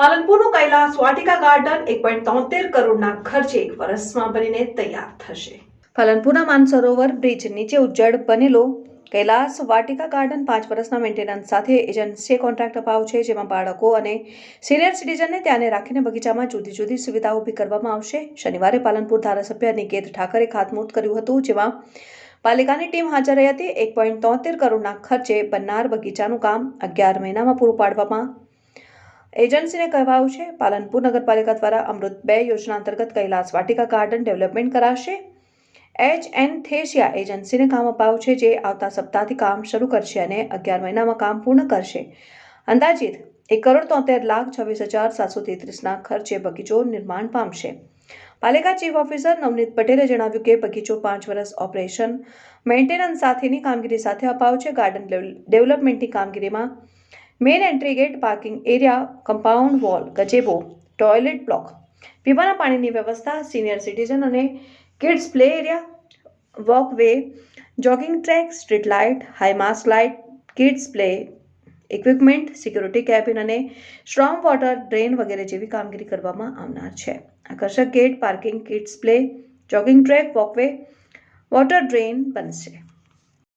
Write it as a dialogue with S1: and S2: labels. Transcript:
S1: પાલનપુરનું Kailas Vatika garden એક point તોતેર કરોડના ખર્ચે એક વર્ષમાં બનીને તૈયાર થશે. પાલનપુરના માનસરોવર બ્રિજ નીચે ઉજ્જડ બનેલો કૈલાસ વાટિકા ગાર્ડન પાંચ વર્ષના મેન્ટેનન્સ સાથે એજન્સીએ કોન્ટ્રાક્ટ અપાવ્યો છે, જેમાં બાળકો અને સિનિયર સિટીઝનને ત્યાંને રાખીને બગીચામાં જુદી જુદી સુવિધાઓ ઊભી કરવામાં આવશે. શનિવારે પાલનપુર ધારાસભ્ય નિકેત ઠાકરે ખાતમુહૂર્ત કર્યું હતું, જેમાં પાલિકાની ટીમ હાજર રહી હતી. એક પોઈન્ટ તોતેર કરોડના ખર્ચે બનનાર બગીચાનું કામ અગિયાર મહિનામાં પૂરું પાડવામાં એજન્સીને કહેવાયું છે, પાલનપુર નગરપાલિકા દ્વારા અમૃત બે યોજના અંતર્ગત કૈલાસ વાટિકા ગાર્ડન ડેવલપમેન્ટ કરાશે. એચ એન થેશિયા એજન્સીને કામ અપાયું છે, જે આવતા સપ્તાહથી કામ શરૂ કરશે અને અગિયાર મહિનામાં કામ પૂર્ણ કરશે. અંદાજિત એક કરોડ તોતેર લાખ છવ્વીસ હજાર સાતસો તેત્રીસના ખર્ચે બગીચો નિર્માણ પામશે. પાલિકા ચીફ ઓફિસર નવનીત પટેલે જણાવ્યું કે બગીચો પાંચ વર્ષ ઓપરેશન મેન્ટેનન્સ સાથેની કામગીરી સાથે અપાવશે ગાર્ડન ડેવલપમેન્ટની કામગીરીમાં main entry gate parking area compound wall gazebo toilet block પીવાના પાણીની વ્યવસ્થા સિનિયર સિટીઝન અને kids play area walkway jogging track street light high mast light kids play equipment security cabin અને સ્ટ્રોંગ વોટર ડ્રેન વગેરે જેવી કામગીરી કરવામાં આવનાર છે. આકર્ષક gate parking kids play jogging track walkway water drain બનશે.